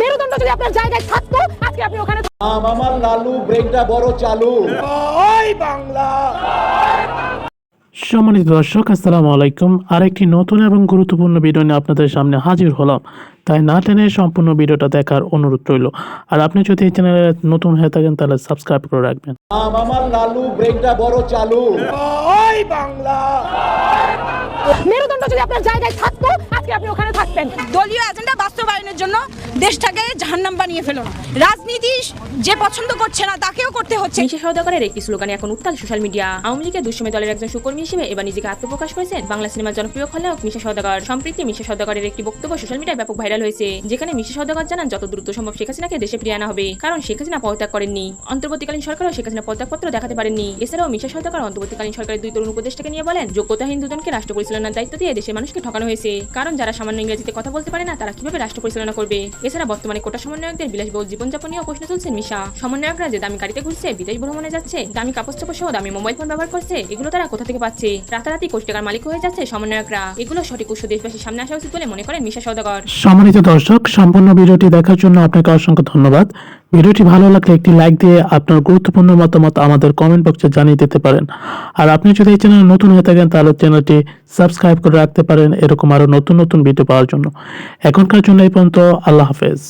মেরুদণ্ড যদি আপনার জায়গায় থাকতো আজকে আপনি ওখানে আম আমার লালু ব্রেনটা বড় চালু। ওই বাংলা। সম্মানিত দর্শক আসসালামু আলাইকুম। আরেকটি নতুন এবং গুরুত্বপূর্ণ ভিডিও নিয়ে আপনাদের সামনে হাজির হলাম। তাই না টেনে সম্পূর্ণ ভিডিওটা দেখার অনুরোধ রইল। আর আপনি যদি এই চ্যানেলে নতুন হয়ে থাকেন তাহলে সাবস্ক্রাইব করে রাখবেন। আম আমার লালু ব্রেনটা বড় চালু। মেরুদণ্ড যদি আপনার জায়গায় থাকতো আজকে আপনি ওখানে থাকতেন। দলীয় এজেন্ডা বাস্তবায়নের জন্য দেশটাকে জাহান্নাম বানিয়ে ফেলো রাজনীতি যে পছন্দ করছে না, তাকেও করতে হচ্ছে। মিশা সওদাগরের একটি স্লোগানে এখন উত্তাল সোশ্যাল মিডিয়া। আওয়ামী লীগের দুঃসময় দলের একজন সুকর্মী হিসেবে এবার নিজেকে আত্মপ্রকাশ করেছেন বাংলা সিনেমার জনপ্রিয় খলনায়ক মিশা সওদাগর। সম্প্রতি মিশা সওদাগরের একটি বক্তব্য সোশ্যাল মিডিয়ায় ব্যাপক ভাইরাল হয়েছে, যেখানে মিশা সওদাগর জানান, যত দ্রুত সম্ভব শেখ হাসিনাকে দেশে ফিরিয়ে আনা হবে, কারণ শেখ হাসিনা পদত্যাগ করেননি। অন্তর্বর্তীকালীন সরকারও শেখ হাসিনা পদত্যাগপত্র দেখাতে পারেননি। এছাড়াও মিশা সওদাগর অন্তর্বর্তীকালীন সরকারের দুই তরুণ উপদেষ্টাকে নিয়ে বলেন যোগ্যতাহীন দুজনকে রাষ্ট্র পরিচালনার দায়িত্ব দিয়ে দেশের মানুষকে ঠকানো হয়েছে। কারণ যারা সামান্য ইংরেজিতে কথা বলতে পারে না, তারা কীভাবে রাষ্ট্র পরিচালনা করবে? এছাড়া বর্তমানে কোটা সমন্বয়কদের বিলাসবহুল জীবনযাপন নিয়েও প্রশ্ন তুলছেন মিশা। সমন্বয়করা যে দামি গাড়িতে ঘুরছে, বিদেশ ভ্রমণে যাচ্ছে, দামি কাপড় চাপড় সহ দামি মোবাইল ফোন ব্যবহার করছে, এগুলো তারা কোথা থেকে পাচ্ছে? রাতারাতি কোটি টাকার মালিক হয়ে যাচ্ছে সমন্বয়করা। এগুলো সঠিক উৎস দেশবাসীর সামনে আসা উচিত বলে মনে করেন মিশা সৌদাগর সম্মানিত দর্শক, সম্পূর্ণ ভিডিওটি দেখার জন্য আপনাকে অসংখ্য ধন্যবাদ। ভিডিওটি ভালো লাগলে একটি লাইক দিয়ে আপনার গুরুত্বপূর্ণ মতামত আমাদের কমেন্ট বক্সে জানিয়ে দিতে পারেন। আর আপনি যদি এই চ্যানেল নতুন হয়ে থাকেন, তাহলে চ্যানেলটি সাবস্ক্রাইব করে রাখতে পারেন, এরকম আরও নতুন নতুন ভিডিও পাওয়ার জন্য। এখনকার জন্য এই পর্যন্ত, আল্লাহ হাফেজ।